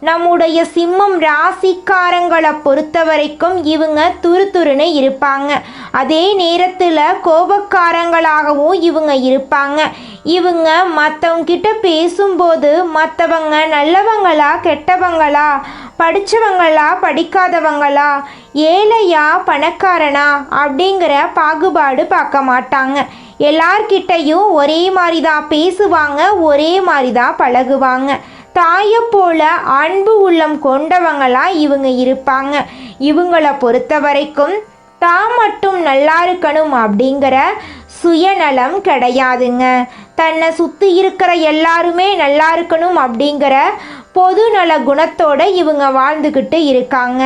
நம்முடைய சிம்மம் ராசிக்காரங்களை பொறுத்த வரைக்கும் இவங்க துருதுருன்னு இருப்பாங்க. அதே நேரத்தில் கோபக்காரங்களாகவும் இவங்க இருப்பாங்க. இவங்க மற்றவங்க கிட்ட பேசும்போது மற்றவங்க நல்லவங்களா கெட்டவங்களா படித்தவங்களா படிக்காதவங்களா ஏழையா பணக்காரனா அப்படிங்கிற பாகுபாடு பார்க்க மாட்டாங்க. எல்லார்கிட்டையும் ஒரே மாதிரி தான் பேசுவாங்க ஒரே மாதிரி தான் பழகுவாங்க. தாயை போல அன்பு உள்ளம் கொண்டவங்களா இவங்க இருப்பாங்க. இவங்கள பொறுத்த வரைக்கும் தான் மட்டும் நல்லா இருக்கணும் அப்படிங்கிற சுயநலம் கிடையாதுங்க. தன்னை சுற்றி இருக்கிற எல்லாருமே நல்லா இருக்கணும் அப்படிங்கிற பொது நல குணத்தோட இவங்க வாழ்ந்துக்கிட்டு இருக்காங்க.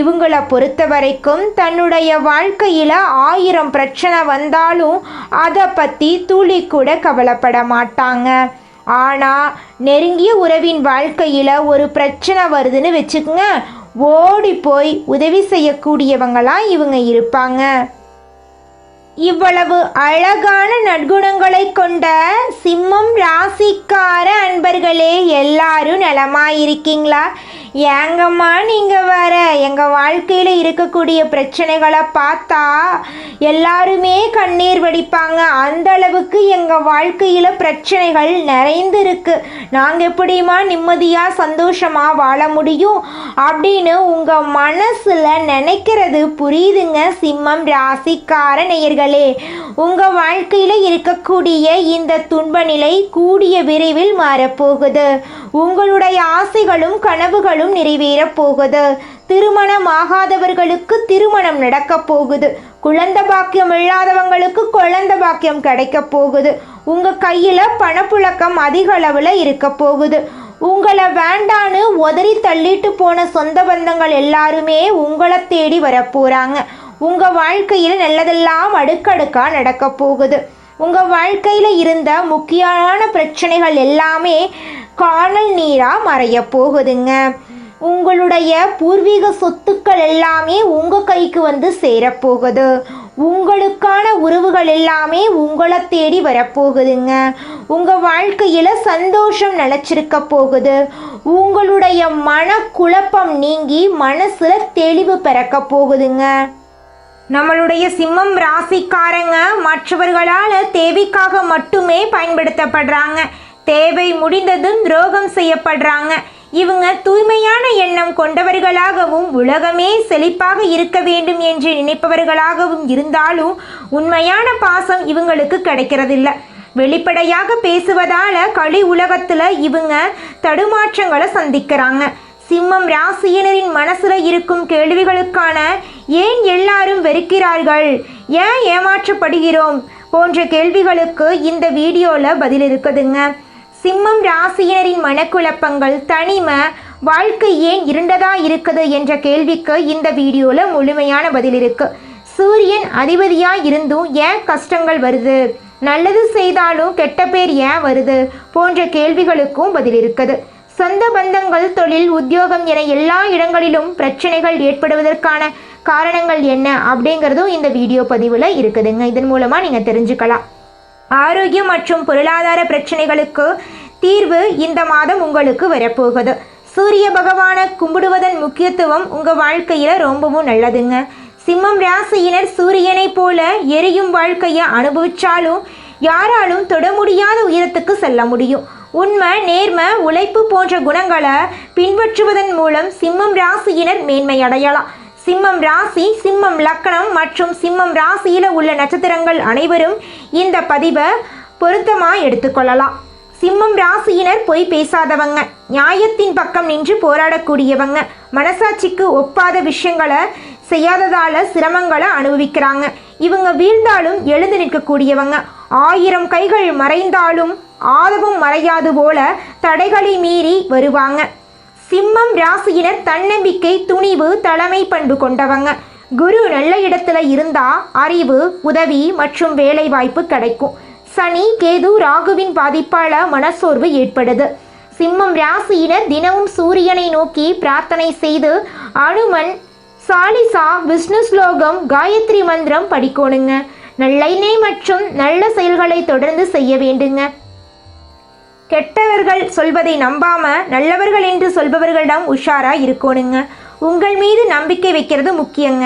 இவங்கள பொறுத்த வரைக்கும் தன்னுடைய வாழ்க்கையில் ஆயிரம் பிரச்சனை வந்தாலும் அதை பற்றி துளி கூட கவலைப்பட மாட்டாங்க. ஆனால் நெருங்கிய உறவின் வாழ்க்கையில் ஒரு பிரச்சனை வருதுன்னு வச்சுக்கோங்க. ஓடி போய் உதவி செய்யக்கூடியவங்களாம் இவங்க இருப்பாங்க. இவ்வளவு அழகான நற்குணங்களை கொண்ட சிம்மம் ராசிக்கார அன்பர்களே எல்லாரும் நலமாயிருக்கீங்களா? ஏங்கம்மா நீங்கள் வர எங்கள் வாழ்க்கையில் இருக்கக்கூடிய பிரச்சனைகளை பார்த்தா எல்லாருமே கண்ணீர் வடிப்பாங்க. அந்த அளவுக்கு எங்கள் வாழ்க்கையில் பிரச்சனைகள் நிறைந்து இருக்கு நாங்கள் எப்படிமா நிம்மதியாக சந்தோஷமாக வாழ முடியும் அப்படின்னு உங்கள் மனசில் நினைக்கிறது புரியுதுங்க சிம்மம் ராசிக்கார நேயர்கள். உங்கள் வாழ்க்கையில் இருக்கக்கூடிய இந்த துன்ப நிலை கூடிய விரைவில் மாறப்போகுது. உங்களுடைய ஆசைகளும் கனவுகளும் நிறைவேறப் போகுது. திருமணம் ஆகாதவர்களுக்கு திருமணம் நடக்கப் போகுது. குழந்த பாக்கியம் இல்லாதவங்களுக்கு குழந்த பாக்கியம் கிடைக்க போகுது. உங்கள் கையில் பணப்புழக்கம் அதிக அளவில் இருக்க போகுது. உங்களை வேண்டான்னு உதறி தள்ளிட்டு போன சொந்த பந்தங்கள் எல்லாருமே உங்களை தேடி வரப்போகிறாங்க உங்கள் வாழ்க்கையில் நல்லதெல்லாம் அடுக்கடுக்காக நடக்க போகுது. உங்கள் வாழ்க்கையில் இருந்த முக்கியமான பிரச்சனைகள் எல்லாமே காணல் நீராக மறைய போகுதுங்க. உங்களுடைய பூர்வீக சொத்துக்கள் எல்லாமே உங்கள் கைக்கு வந்து சேரப்போகுது உங்களுக்கான உறவுகள் எல்லாமே உங்களை தேடி வரப்போகுதுங்க உங்கள் வாழ்க்கையில் சந்தோஷம் நிலச்சிருக்க போகுது. உங்களுடைய மன குழப்பம் நீங்கி மனசில் தெளிவு பிறக்க போகுதுங்க. நம்மளுடைய சிம்மம் ராசிக்காரங்க மற்றவர்களால் தேவைக்காக மட்டுமே பயன்படுத்தப்படுறாங்க. தேவை முடிந்ததும் துரோகம் செய்யப்படுறாங்க. இவங்க தூய்மையான எண்ணம் கொண்டவர்களாகவும் உலகமே செழிப்பாக இருக்க வேண்டும் என்று நினைப்பவர்களாகவும் இருந்தாலும் உண்மையான பாசம் இவங்களுக்கு கிடைக்கிறதில்ல. வெளிப்படையாக பேசுவதால களி உலகத்தில் இவங்க தடுமாற்றங்களை சந்திக்கிறாங்க. சிம்மம் ராசியினரின் மனசில் இருக்கும் கேள்விகளுக்கான ஏன் எல்லாரும் வெறுக்கிறார்கள்? ஏன் ஏமாற்றப்படுகிறோம்? போன்ற கேள்விகளுக்கு இந்த வீடியோவில் பதில் இருக்குதுங்க. சிம்மம் ராசியினரின் மனக்குழப்பங்கள் தனிமை வாழ்க்கை ஏன் இருண்டதா இருக்குது என்ற கேள்விக்கு இந்த வீடியோவில் முழுமையான பதில் இருக்கு. சூரியன் அதிபதியாக இருந்தும் ஏன் கஷ்டங்கள் வருது? நல்லது செய்தாலும் கெட்ட பேர் ஏன் வருது? போன்ற கேள்விகளுக்கும் பதில் இருக்குது. சொந்த பந்தங்கள் தொழில் உத்தியோகம் என எல்லா இடங்களிலும் பிரச்சனைகள் ஏற்படுவதற்கான காரணங்கள் என்ன அப்படிங்கிறதும் இந்த வீடியோ பதிவில் இருக்குதுங்க. இதன் மூலமாக நீங்கள் தெரிஞ்சுக்கலாம். ஆரோக்கியம் மற்றும் பொருளாதார பிரச்சனைகளுக்கு தீர்வு இந்த மாதம் உங்களுக்கு வரப்போகுது. சூரிய பகவானை கும்பிடுவதன் முக்கியத்துவம் உங்கள் வாழ்க்கையில் ரொம்பவும் நல்லதுங்க. சிம்மம் ராசியினர் சூரியனைப் போல எரியும் வாழ்க்கையை அனுபவிச்சாலும் யாராலும் தொட முடியாத உயரத்துக்கு செல்ல முடியும். உண்மை நேர்மை உழைப்பு போன்ற குணங்களை பின்பற்றுவதன் மூலம் சிம்மம் ராசியினர் மேன்மை அடையலாம். சிம்மம் ராசி சிம்மம் லக்கணம் மற்றும் சிம்மம் ராசியில் உள்ள நட்சத்திரங்கள் அனைவரும் இந்த பதிவை பொருத்தமாக எடுத்துக்கொள்ளலாம். சிம்மம் ராசியினர் பொய் பேசாதவங்க நியாயத்தின் பக்கம் நின்று போராடக்கூடியவங்க மனசாட்சிக்கு ஒப்பாத விஷயங்களை செய்யாததால சிரமங்களை அனுபவிக்கிறாங்க. இவங்க வீழ்ந்தாலும் எழுந்து நிற்கக்கூடியவங்க ஆயிரம் கைகள் மறைந்தாலும் ஆதவும் மறையாது போல தடைகளை மீறி வருவாங்க. சிம்மம் ராசியினர் தன்னம்பிக்கை துணிவு தலைமை பண்பு கொண்டவங்க. குரு நல்ல இடத்துல இருந்தா அறிவு உதவி மற்றும் வேலை வாய்ப்பு கிடைக்கும். சனி கேது ராகுவின் பாதிப்பால மனசோர்வு ஏற்படுது. சிம்மம் ராசியினர் தினமும் சூரியனை நோக்கி பிரார்த்தனை செய்து அனுமன் சாலிசா விஷ்ணு ஸ்லோகம் காயத்ரி மந்திரம் படிக்கணுங்க. நல்லெண்ணெய் மற்றும் நல்ல செயல்களை தொடர்ந்து செய்ய வேண்டுங்க. கெட்டவர்கள் சொல்வதை நம்பாம நல்லவர்கள் என்று சொல்பவர்களிடம் உஷாரா இருக்கணுங்க. உங்கள் மீது நம்பிக்கை வைக்கிறது முக்கியங்க.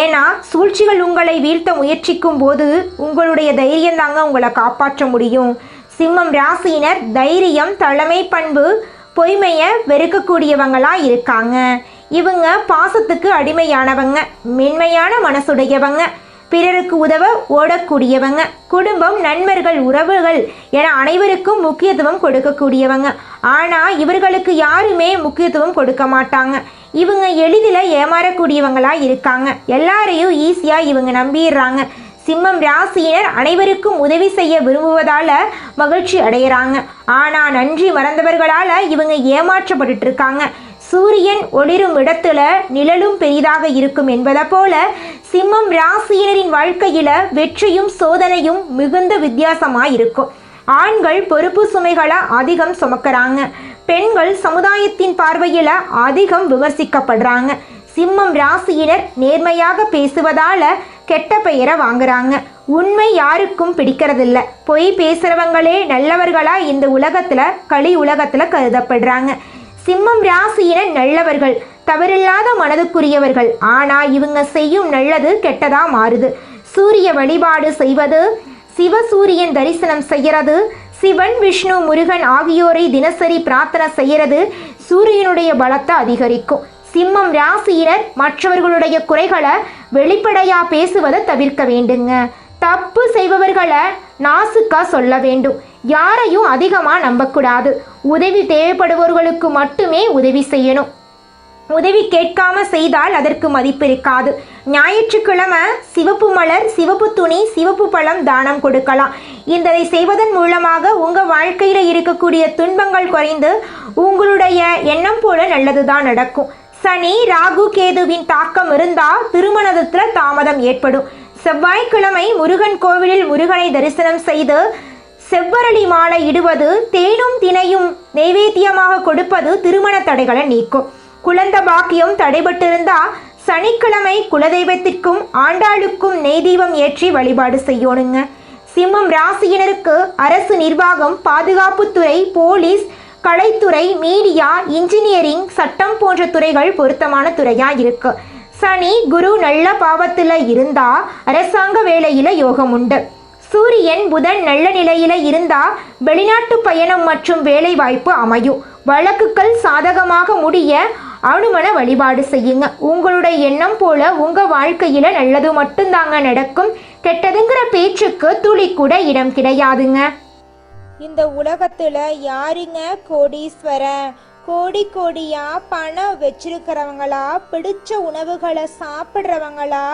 ஏன்னா சூழ்ச்சிகள் உங்களை வீழ்த்த முயற்சிக்கும் போது உங்களுடைய தைரியம் தாங்க உங்களை காப்பாற்ற முடியும். சிம்மம் ராசியினர் தைரியம் தலைமை பண்பு பொய்மையை வெறுக்கக்கூடியவங்களா இருக்காங்க. இவங்க பாசத்துக்கு அடிமையானவங்க மென்மையான மனசுடையவங்க. பிறருக்கு உதவ ஓடக்கூடியவங்க குடும்பம் நண்பர்கள் உறவுகள் என அனைவருக்கும் முக்கியத்துவம் கொடுக்கக்கூடியவங்க. ஆனால் இவர்களுக்கு யாருமே முக்கியத்துவம் கொடுக்க மாட்டாங்க. இவங்க எளிதில் ஏமாறக்கூடியவங்களாக இருக்காங்க. எல்லாரையும் ஈஸியாக இவங்க நம்பிடுறாங்க. சிம்மம் ராசியினர் அனைவருக்கும் உதவி செய்ய விரும்புவதால மகிழ்ச்சி அடையிறாங்க. ஆனால் நன்றி மறந்தவர்களால் இவங்க ஏமாற்றப்பட்டுருக்காங்க இருக்காங்க. சூரியன் ஒளிரும் இடத்துல நிழலும் பெரிதாக இருக்கும் என்பதை போல சிம்மம் ராசியினரின் வாழ்க்கையில வெற்றியும் சோதனையும் மிகுந்த வித்தியாசமா இருக்கும். ஆண்கள் பொறுப்பு சுமைகளை அதிகம் சுமக்கிறாங்க. பெண்கள் சமுதாயத்தின் பார்வையில அதிகம் விமர்சிக்கப்படுறாங்க. சிம்மம் ராசியினர் நேர்மையாக பேசுவதால கெட்ட பெயரை வாங்குறாங்க. உண்மை யாருக்கும் பிடிக்கிறதில்ல. பொய் பேசுறவங்களே நல்லவர்களா இந்த உலகத்துல களி உலகத்துல கருதப்படுறாங்க. சிம்மம் ராசியினர் நல்லவர்கள் தவறில்லாத மனதுக்குரியவர்கள். ஆனா இவங்க செய்யும் நல்லது கெட்டதா மாறுது. சூரிய வழிபாடு செய்வது சிவசூரியன் தரிசனம் செய்யறது சிவன் விஷ்ணு முருகன் ஆகியோரை தினசரி பிரார்த்தனை செய்யறது சூரியனுடைய பலத்தை அதிகரிக்கும். சிம்மம் ராசியினர் மற்றவர்களுடைய குறைகளை வெளிப்படையா பேசுவதை தவிர்க்க வேண்டுங்க. தப்பு செய்பவர்களை நாசுக்கா சொல்ல வேண்டும். யாரையும் அதிகமாக நம்பக்கூடாது. உதவி தேவைப்படுபவர்களுக்கு மட்டுமே உதவி செய்யணும். உதவி கேட்காம செய்தால் அதற்கு மதிப்பு இருக்காது. ஞாயிற்றுக்கிழமை சிவப்பு மலர் சிவப்பு துணி சிவப்பு பழம் தானம் கொடுக்கலாம். இதை செய்வதன் மூலமாக உங்கள் வாழ்க்கையில் இருக்கக்கூடிய துன்பங்கள் குறைந்து உங்களுடைய எண்ணம் போல நல்லதுதான் நடக்கும். சனி ராகு கேதுவின் தாக்கம் இருந்தால் திருமணத்தில் தாமதம் ஏற்படும். செவ்வாய்க்கிழமை முருகன் கோவிலில் முருகனை தரிசனம் செய்து செவ்வரளி மாலை இடுவது தேனும் தினையும் நைவேத்தியமாக கொடுப்பது திருமண தடைகளை நீக்கும். குழந்த பாக்கியம் தடைபட்டிருந்தா சனிக்கிழமை குலதெய்வத்திற்கும் ஆண்டாளுக்கும் நெய் தீபம் ஏற்றி வழிபாடு செய்யணுங்க. சிம்மம் ராசியினருக்கு அரசு நிர்வாகம் பாதுகாப்புத்துறை போலீஸ் கலைத்துறை மீடியா இன்ஜினியரிங் சட்டம் போன்ற துறைகள் பொருத்தமான துறையா இருக்கு. சனி குரு நல்ல பாவத்தில் இருந்தா அரசாங்க வேலையில யோகம் உண்டு. சூரியன் புதன் நல்ல நிலையில இருந்தா வெளிநாட்டு பயணம் மற்றும் வேலை வாய்ப்பு அமையும். வழக்குகள் சாதகமாக முடிய அனுமன வழிபாடு செய்யுங்க. உங்களுடைய எண்ணம் போல உங்க வாழ்க்கையில நல்லது மட்டும்தாங்க நடக்கும். கெட்டதுங்கிற பேச்சுக்கு துளி கூட இடம் கிடையாதுங்க. இந்த உலகத்துல யாருங்க கோடீஸ்வரன்? கோடி கோடியா பணம் வச்சிருக்கிறவங்களா? பிடிச்ச உணவுகளை சாப்பிட்றவங்களா?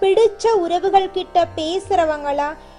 பிடிச்ச உறவுகள் கிட்ட பேசுறவங்களா?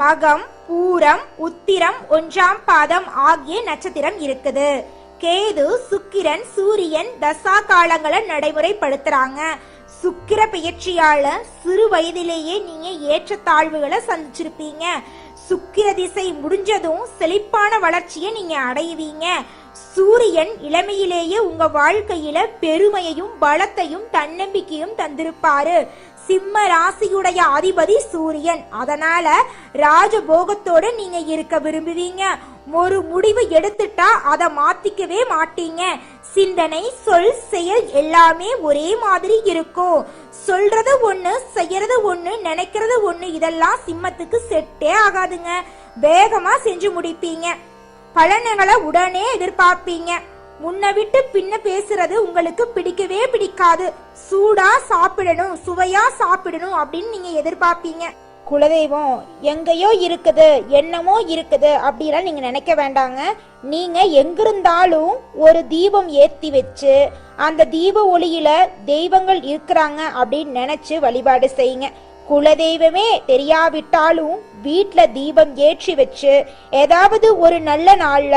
மகம் பூரம் உத்திரம் ஒன்றாம் பாதம் ஆகிய நட்சத்திரம் இருக்குது. கேது சுக்கிரன் சூரியன் தசா காலங்களை நடைமுறைப்படுத்துறாங்க. சுக்கிர பெயர்ச்சியால சிறு வயதிலேயே நீங்க ஏற்றத்தாழ்வுகளை சந்திச்சிருப்பீங்க. சுக்கிர திசை முடிஞ்சதும் செழிப்பான வளர்ச்சியை நீங்க அடைவீங்க. சூரியன் இளமையிலேயே உங்க வாழ்க்கையில பெருமையையும் பலத்தையும் தன்னம்பிக்கையும் தந்திருப்பாரு. சிம்ம ராசியுடைய அதிபதி சூரியன். அதனால ராஜபோகத்தோட நீங்க இருக்க விரும்புவீங்க. ஒரு முடிவு எடுத்துட்டா அதை மாத்திக்கவே மாட்டீங்க. சிந்தனை சொல் செயல் எல்லாமே ஒரே மாதிரி இருக்கும். சொல்றது ஒண்ணு செய்யறது ஒண்ணு நினைக்கிறது ஒண்ணு இதெல்லாம் சிம்மத்துக்கு செட்டே ஆகாதுங்க. வேகமா செஞ்சு முடிப்பீங்க. பலன்களை உடனே எதிர்பார்ப்பீங்க. முன்ன விட்டு பின்ன பேசுறது உங்களுக்கு பிடிக்கவே பிடிக்காது. சூடா சாப்பிடணும் சுவையா சாப்பிடணும் அப்படின்னு நீங்க எதிர்பார்ப்பீங்க. குலதெய்வம் எங்கேயோ இருக்குது என்னமோ இருக்குது அப்படிலாம் நீங்க நினைக்க வேண்டாங்க. நீங்க எங்கிருந்தாலும் ஒரு தீபம் ஏத்தி வச்சு அந்த தீப ஒளியில தெய்வங்கள் இருக்கிறாங்க அப்படின்னு நினைச்சு வழிபாடு செய்யுங்க. குலதெய்வமே தெரியாவிட்டாலும் வீட்டில் தீபம் ஏற்றி வச்சு ஏதாவது ஒரு நல்ல நாள்ல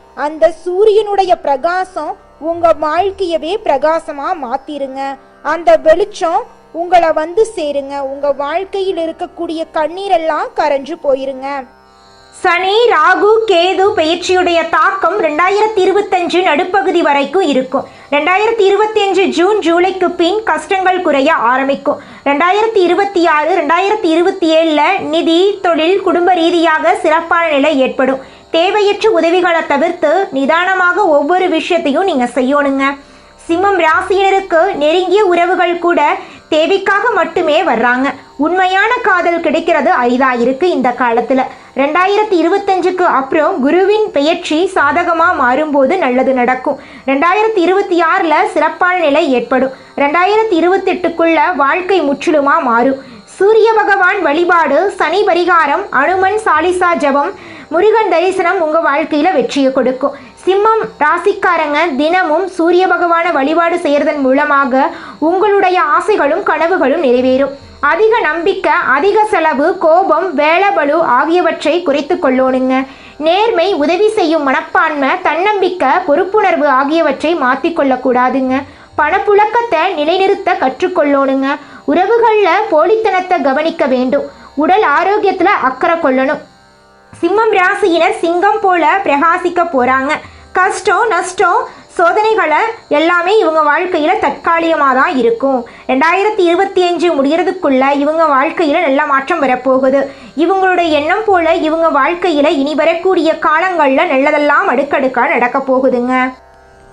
அந்த சூரியனுடைய பிரகாசம் உங்க வாழ்க்கையவே பிரகாசமா மாத்திருங்க. அந்த வெளிச்சம் உங்களை வந்து சேருங்க. உங்க வாழ்க்கையில் இருக்கக்கூடிய கண்ணீரெல்லாம் கரைஞ்சு போயிருங்க. சனி ராகு கேது பயிற்சியுடைய தாக்கம் ரெண்டாயிரத்தி இருபத்தஞ்சு நடுப்பகுதி வரைக்கும் இருக்கும். ரெண்டாயிரத்தி இருபத்தஞ்சு ஜூன் ஜூலைக்கு பின் கஷ்டங்கள் குறைய ஆரம்பிக்கும். ரெண்டாயிரத்தி இருபத்தி ஆறு ரெண்டாயிரத்தி இருபத்தி ஏழில் நிதி தொழில் குடும்ப ரீதியாக சிறப்பான நிலை ஏற்படும். தேவையற்ற உதவிகளை தவிர்த்து நிதானமாக ஒவ்வொரு விஷயத்தையும் நீங்கள் செய்யணுங்க. சிம்மம் ராசியினருக்கு நெருங்கிய உறவுகள் கூட தேவைக்காக மட்டுமே வர்றாங்க. உண்மையான காதல் கிடைக்கிறது அரிதா இருக்கு இந்த காலத்துல. ரெண்டாயிரத்தி இருபத்தஞ்சுக்கு அப்புறம் குருவின் பெயர்ச்சி சாதகமா மாறும்போது நல்லது நடக்கும். ரெண்டாயிரத்தி இருபத்தி ஆறுல சிறப்பான நிலை ஏற்படும். ரெண்டாயிரத்தி இருபத்தெட்டுக்குள்ள வாழ்க்கை முற்றிலுமா மாறும். சூரிய பகவான் வழிபாடு சனி பரிகாரம் அனுமன் சாலிசா ஜபம் முருகன் தரிசனம் உங்கள் வாழ்க்கையில் வெற்றியை கொடுக்கும். சிம்மம் ராசிக்காரங்க தினமும் சூரிய பகவான வழிபாடு செய்கிறதன் மூலமாக உங்களுடைய ஆசைகளும் கனவுகளும் நிறைவேறும். அதிக நம்பிக்கை அதிக செலவு கோபம் வேலபலு ஆகியவற்றை குறைத்து கொள்ளோனுங்க நேர்மை உதவி செய்யும் மனப்பான்மை தன்னம்பிக்கை பொறுப்புணர்வு ஆகியவற்றை மாற்றிக்கொள்ளக்கூடாதுங்க பணப்புழக்கத்தை நிலைநிறுத்த கற்றுக்கொள்ளோனுங்க உறவுகளில் போலித்தனத்தை கவனிக்க வேண்டும். உடல் ஆரோக்கியத்தில் அக்கறை கொள்ளணும். சிம்மம் ராசியினர் சிங்கம் போல பிரகாசிக்க போறாங்க. கஷ்டம் நஷ்டம் சோதனைகளை எல்லாமே இவங்க வாழ்க்கையில் தற்காலிகமாக தான் இருக்கும். ரெண்டாயிரத்தி இருபத்தி அஞ்சு முடிகிறதுக்குள்ளே இவங்க வாழ்க்கையில் நல்ல மாற்றம் வரப்போகுது. இவங்களுடைய எண்ணம் போல இவங்க வாழ்க்கையில் இனி வரக்கூடிய காலங்களில் நல்லதெல்லாம் அடுக்கடுக்காக நடக்க போகுதுங்க.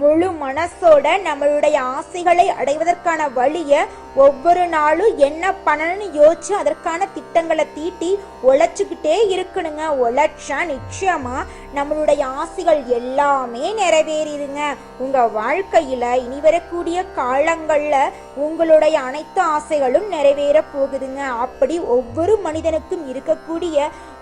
முழு மனசோட நம்மளுடைய ஆசைகளை அடைவதற்கான வழிய ஒவ்வொரு நாளும் என்ன பண்ணணும்னு யோசிச்சு அதற்கான திட்டங்களை தீட்டி உழைச்சுக்கிட்டே இருக்கணுங்க. உழைச்சா நிச்சயமா நம்மளுடைய ஆசைகள் எல்லாமே நிறைவேறிடுங்க. உங்க வாழ்க்கையில இனி வரக்கூடிய காலங்கள்ல உங்களுடைய அனைத்து ஆசைகளும் நிறைவேற போகுதுங்க. அப்படி ஒவ்வொரு மனிதனுக்கும் இருக்கக்கூடிய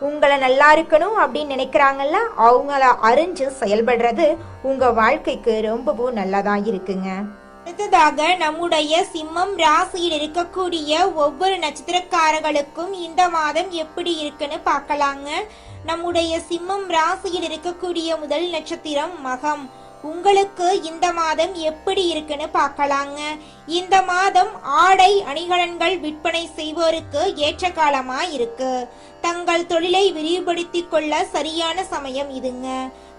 உங்களை நல்லா இருக்கணும் அப்படின்னு நினைக்கிறாங்கல்ல அவங்கள அறிஞ்சு செயல்படுறது உங்க வாழ்க்கைக்கு ரொம்பவும் நல்லதா இருக்குங்க. அடுத்ததாக நம்முடைய சிம்மம் ராசியில் இருக்கக்கூடிய ஒவ்வொரு நட்சத்திரக்காரர்களுக்கும் இந்த மாதம் எப்படி இருக்குன்னு பார்க்கலாங்க. நம்முடைய சிம்மம் ராசியில் இருக்கக்கூடிய முதல் நட்சத்திரம் மகம். உங்களுக்கு இந்த மாதம் எப்படி இருக்குன்னு பார்க்கலாங்க. இந்த மாதம் ஆடை அணிகலன்கள் விற்பனை செய்வோருக்கு ஏற்ற காலமா இருக்கு. தங்கள் தொழிலை விரிவுபடுத்திக் கொள்ள சரியான சமயம் இதுங்க.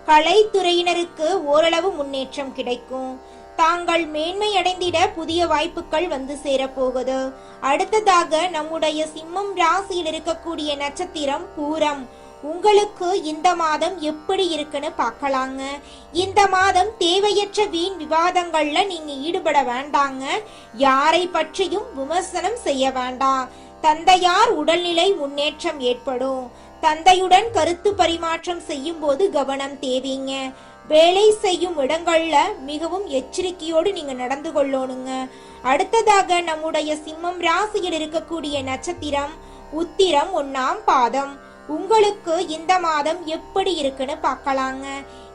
கலைத்துறையினருக்கு ஓரளவு முன்னேற்றம் கிடைக்கும். தாங்கள் மேன்மை அடைந்திட புதிய வாய்ப்புகள் வந்து சேரப்போகுது. அடுத்ததாக நம்முடைய சிம்மம் ராசியில் இருக்கக்கூடிய நட்சத்திரம் பூரம். உங்களுக்கு இந்த மாதம் எப்படி இருக்குன்னு பார்க்கலாங்க. இந்த மாதம் தேவையற்ற வீண் விவாதங்கள்ல நீங்க ஈடுபட வேண்டாங்க. யாரை பற்றியும் விமர்சனம் செய்ய வேண்டாம். தந்தையார் உடல்நிலை முன்னேற்றம் ஏற்படும். தந்தையுடன் கருத்து பரிமாற்றம் செய்யும் போது கவனம் தேவைங்க. வேலை செய்யும் இடங்கள்ல மிகவும் எச்சரிக்கையோடு நீங்க நடந்து கொள்ளணுங்க. அடுத்ததாக நம்முடைய சிம்மம் ராசியில் இருக்கக்கூடிய நட்சத்திரம் உத்திரம் ஒன்னாம் பாதம். உங்களுக்கு இந்த மாதம் எப்படி இருக்குன்னு பார்க்கலாங்க.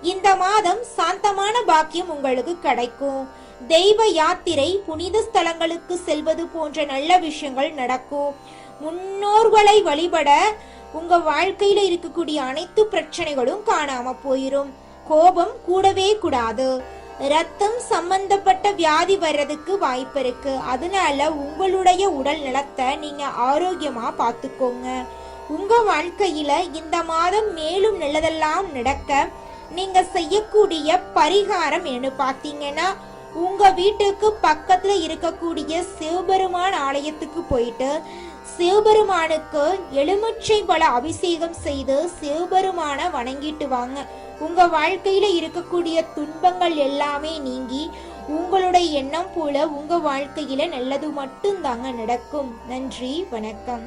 இந்த மாதம் சாந்தமான பாக்கியம் உங்களுக்கு கிடைக்கும். தெய்வ யாத்திரை புனித ஸ்தலங்களுக்கு செல்வது போன்ற நல்ல விஷயங்கள் நடக்கும். முன்னோர்களை வழிபட உங்க வாழ்க்கையில இருக்கக்கூடிய அனைத்து பிரச்சனைகளும் காணாம போயிரும். கோபம் கூடவே கூடாது. ரத்தம் சம்பந்தப்பட்ட வியாதி வர்றதுக்கு வாய்ப்பு இருக்கு. அதனால உங்களுடைய உடல் நலத்தை நீங்க ஆரோக்கியமா பார்த்துக்கோங்க. உங்க வாழ்க்கையில இந்த மாதம் மேலும் நல்லதெல்லாம் நடக்க நீங்க செய்யக்கூடிய பரிகாரம் என்ன பார்த்தீங்கன்னா உங்க வீட்டுக்கு பக்கத்துல இருக்கக்கூடிய சிவபெருமான் ஆலயத்துக்கு போயிட்டு சிவபெருமானுக்கு எலுமிச்சை பல அபிஷேகம் செய்து சிவபெருமான வணங்கிட்டு வாங்க. உங்க வாழ்க்கையில இருக்கக்கூடிய துன்பங்கள் எல்லாமே நீங்கி உங்களுடைய எண்ணம் போல உங்க வாழ்க்கையில நல்லது மட்டும்தாங்க நடக்கும். நன்றி வணக்கம்.